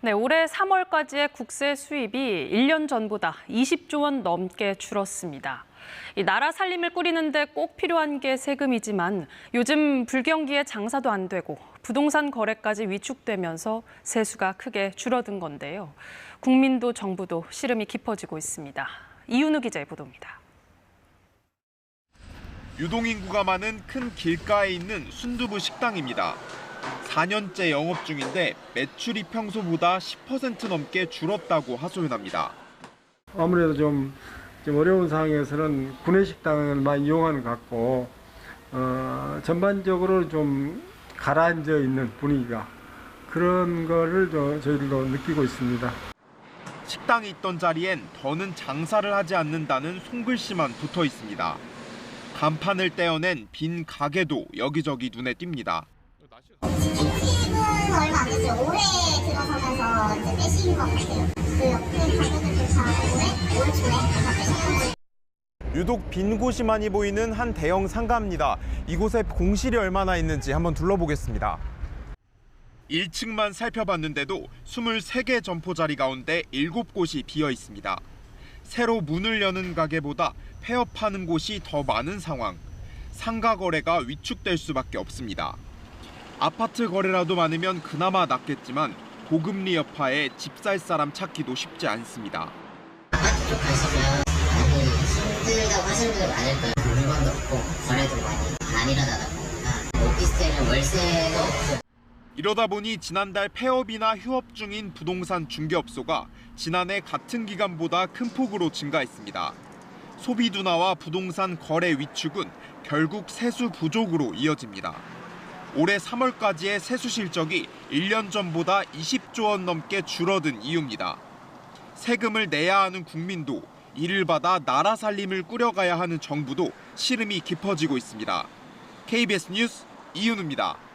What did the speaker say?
네, 올해 3월까지의 국세 수입이 1년 전보다 20조 원 넘게 줄었습니다. 이 나라 살림을 꾸리는데 꼭 필요한 게 세금이지만 요즘 불경기에 장사도 안 되고 부동산 거래까지 위축되면서 세수가 크게 줄어든 건데요. 국민도 정부도 시름이 깊어지고 있습니다. 이윤우 기자의 보도입니다. 유동인구가 많은 큰 길가에 있는 순두부 식당입니다. 4년째 영업 중인데 매출이 평소보다 10% 넘게 줄었다고 하소연합니다. 아무래도 좀, 좀 어려운 상황에서는 구내식당을 많이 이용하는 것 같고 어, 전반적으로 좀 가라앉아 있는 분위기가 그런 거를 저, 저희들도 느끼고 있습니다. 식당이 있던 자리엔 더는 장사를 하지 않는다는 손글씨만 붙어 있습니다. 간판을 떼어낸 빈 가게도 여기저기 눈에 띕니다. 수익은 얼마 안 됐어요. 올해 들어서면서 이제 빼신 것 같아요. 그 옆에 가게들조차 올해? 올 초에 다 빼신. 유독 빈 곳이 많이 보이는 한 대형 상가입니다. 이곳에 공실이 얼마나 있는지 한번 둘러보겠습니다. 1층만 살펴봤는데도 23개 점포 자리 가운데 7곳이 비어 있습니다. 새로 문을 여는 가게보다 폐업하는 곳이 더 많은 상황. 상가 거래가 위축될 수밖에 없습니다. 아파트 거래라도 많으면 그나마 낫겠지만 고금리 여파에 집 살 사람 찾기도 쉽지 않습니다. 이러다 보니 지난달 폐업이나 휴업 중인 부동산 중개업소가 지난해 같은 기간보다 큰 폭으로 증가했습니다. 소비 둔화와 부동산 거래 위축은 결국 세수 부족으로 이어집니다. 올해 3월까지의 세수 실적이 1년 전보다 20조 원 넘게 줄어든 이유입니다. 세금을 내야 하는 국민도 이를 받아 나라 살림을 꾸려가야 하는 정부도 시름이 깊어지고 있습니다. KBS 뉴스 이윤우입니다.